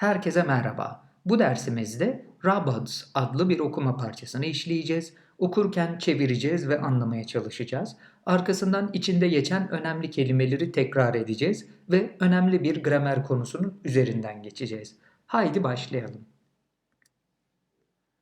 Herkese merhaba. Bu dersimizde Robots adlı bir okuma parçasını işleyeceğiz. Okurken çevireceğiz ve anlamaya çalışacağız. Arkasından içinde geçen önemli kelimeleri tekrar edeceğiz ve önemli bir gramer konusunun üzerinden geçeceğiz. Haydi başlayalım.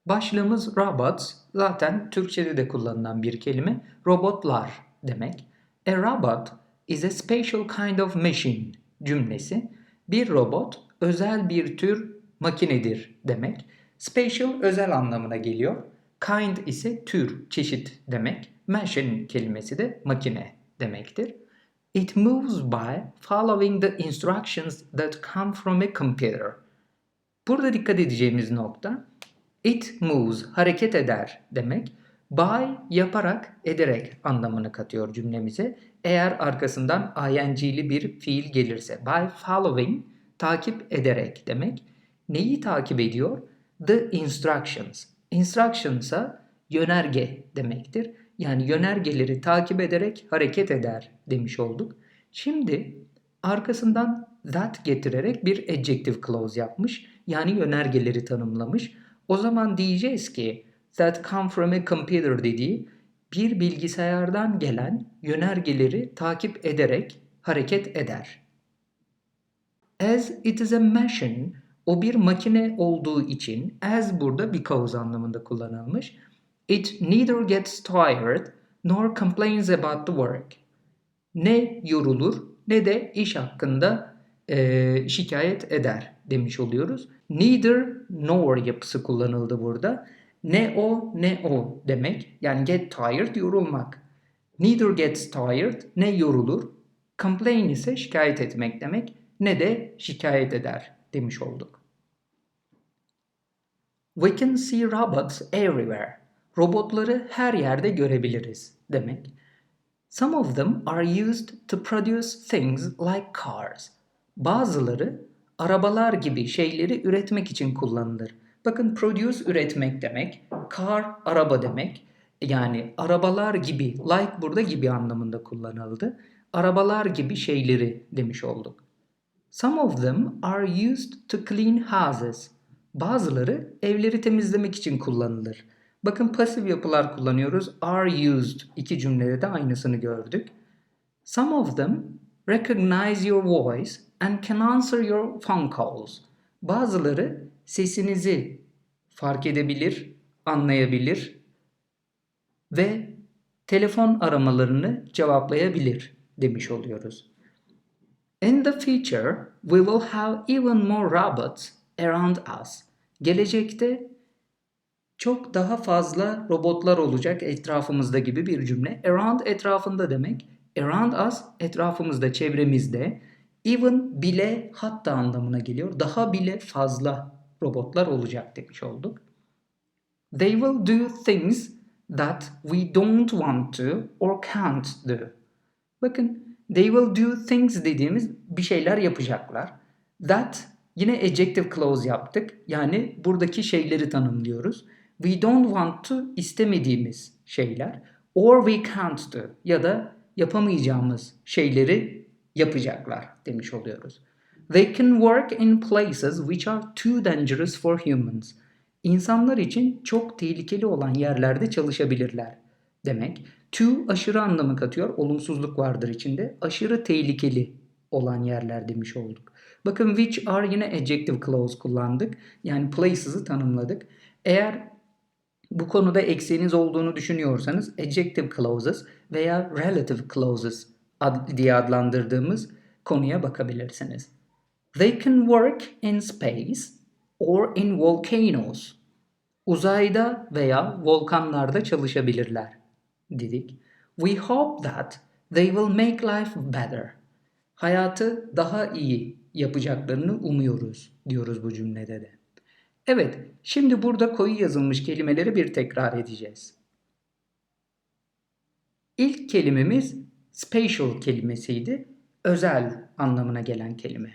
Başlığımız robots zaten Türkçede de kullanılan bir kelime robotlar demek. A robot is a special kind of machine cümlesi bir robot özel bir tür makinedir demek. Special özel anlamına geliyor. Kind ise tür, çeşit demek. Machine kelimesi de makine demektir. It moves by following the instructions that come from a computer. Burada dikkat edeceğimiz nokta it moves hareket eder demek. By yaparak ederek anlamını katıyor cümlemize. Eğer arkasından ing'li bir fiil gelirse by following takip ederek demek. Neyi takip ediyor? The instructions. Instructions ise yönerge demektir. Yani yönergeleri takip ederek hareket eder demiş olduk. Şimdi arkasından that getirerek bir adjective clause yapmış. Yani yönergeleri tanımlamış. O zaman diyeceğiz ki that come from a computer dediği bir bilgisayardan gelen yönergeleri takip ederek hareket eder. As it is a machine, o bir makine olduğu için as burada because anlamında kullanılmış. It neither gets tired nor complains about the work. Ne yorulur ne de iş hakkında e, şikayet eder demiş oluyoruz. Neither nor yapısı kullanıldı burada. Ne o ne o demek. Yani get tired yorulmak. Neither gets tired ne yorulur. Complain ise şikayet etmek demek ne de şikayet eder demiş olduk. We can see robots everywhere. Robotları her yerde görebiliriz demek. Some of them are used to produce things like cars. Bazıları arabalar gibi şeyleri üretmek için kullanılır. Bakın produce üretmek demek, car araba demek. Yani arabalar gibi, like burada gibi anlamında kullanıldı. Arabalar gibi şeyleri demiş olduk. Some of them are used to clean houses. Bazıları evleri temizlemek için kullanılır. Bakın pasif yapılar kullanıyoruz. Are used iki cümlede de aynısını gördük. Some of them recognize your voice and can answer your phone calls. Bazıları sesinizi fark edebilir, anlayabilir ve telefon aramalarını cevaplayabilir demiş oluyoruz. In the future, we will have even more robots around us. Gelecekte çok daha fazla robotlar olacak etrafımızda gibi bir cümle. Around etrafında demek. Around us etrafımızda, çevremizde. Even bile hatta anlamına geliyor. Daha bile fazla robotlar olacak demiş olduk. They will do things that we don't want to or can't do. Bakın they will do things dediğimiz bir şeyler yapacaklar. That yine adjective clause yaptık. Yani buradaki şeyleri tanımlıyoruz. We don't want to istemediğimiz şeyler. Or we can't do ya da yapamayacağımız şeyleri yapacaklar demiş oluyoruz. They can work in places which are too dangerous for humans. İnsanlar için çok tehlikeli olan yerlerde çalışabilirler demek. Too aşırı anlamı katıyor. Olumsuzluk vardır içinde. Aşırı tehlikeli olan yerler demiş olduk. Bakın which are yine adjective clause kullandık. Yani places'ı tanımladık. Eğer bu konuda eksiğiniz olduğunu düşünüyorsanız adjective clauses veya relative clauses ad diye adlandırdığımız konuya bakabilirsiniz. They can work in space or in volcanoes. Uzayda veya volkanlarda çalışabilirler dedik. We hope that they will make life better. Hayatı daha iyi yapacaklarını umuyoruz diyoruz bu cümlede de. Evet, şimdi burada koyu yazılmış kelimeleri bir tekrar edeceğiz. İlk kelimemiz spatial kelimesiydi. Özel anlamına gelen kelime.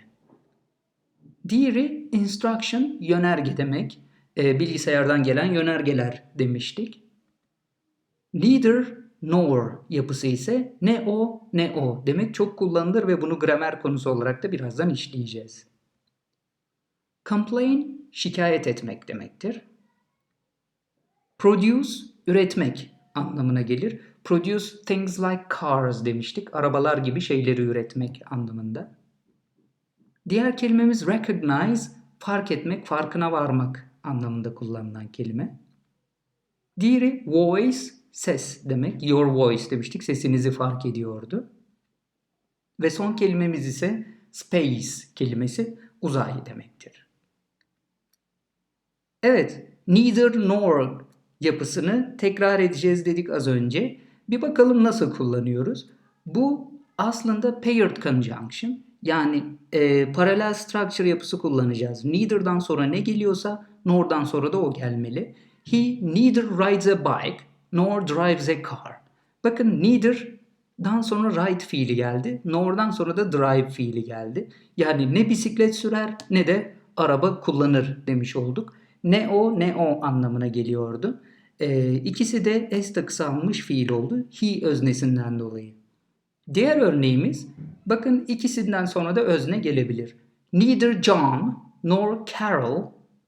Diğeri instruction, yönerge demek. E, bilgisayardan gelen yönergeler demiştik. Neither nor yapısı ise ne o ne o demek çok kullanılır ve bunu gramer konusu olarak da birazdan işleyeceğiz. Complain şikayet etmek demektir. Produce üretmek anlamına gelir. Produce things like cars demiştik. Arabalar gibi şeyleri üretmek anlamında. Diğer kelimemiz recognize, fark etmek, farkına varmak anlamında kullanılan kelime. Diğeri voice, ses demek. Your voice demiştik. Sesinizi fark ediyordu. Ve son kelimemiz ise space kelimesi uzay demektir. Evet, neither nor yapısını tekrar edeceğiz dedik az önce. Bir bakalım nasıl kullanıyoruz. Bu aslında paired conjunction yani e, paralel structure yapısı kullanacağız. Neither'dan sonra ne geliyorsa nor'dan sonra da o gelmeli. He neither rides a bike nor drives a car. Bakın neither'dan sonra ride fiili geldi. Nor'dan sonra da drive fiili geldi. Yani ne bisiklet sürer ne de araba kullanır demiş olduk. Ne o ne o anlamına geliyordu. E, ikisi de s kısalmış fiil oldu. He öznesinden dolayı. Diğer örneğimiz bakın ikisinden sonra da özne gelebilir. Neither John nor Carol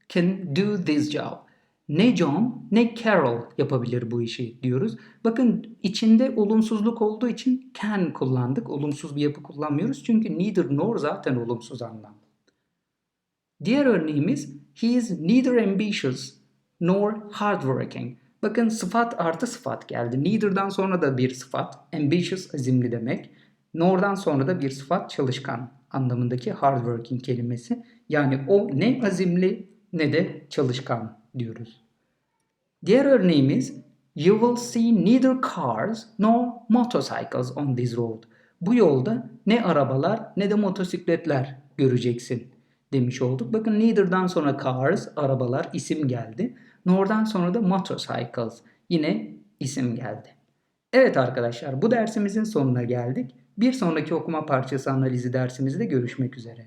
can do this job. Ne John ne Carol yapabilir bu işi diyoruz. Bakın içinde olumsuzluk olduğu için can kullandık. Olumsuz bir yapı kullanmıyoruz. Çünkü neither nor zaten olumsuz anlam. Diğer örneğimiz he is neither ambitious nor hardworking. Bakın sıfat artı sıfat geldi. Neither'dan sonra da bir sıfat. Ambitious azimli demek. Nor'dan sonra da bir sıfat çalışkan anlamındaki hardworking kelimesi. Yani o ne azimli ne de çalışkan diyoruz. Diğer örneğimiz You will see neither cars nor motorcycles on this road. Bu yolda ne arabalar ne de motosikletler göreceksin demiş olduk. Bakın neither'dan sonra cars, arabalar isim geldi. Nor'dan sonra da motorcycles yine isim geldi. Evet arkadaşlar bu dersimizin sonuna geldik. Bir sonraki okuma parçası analizi dersimizde görüşmek üzere.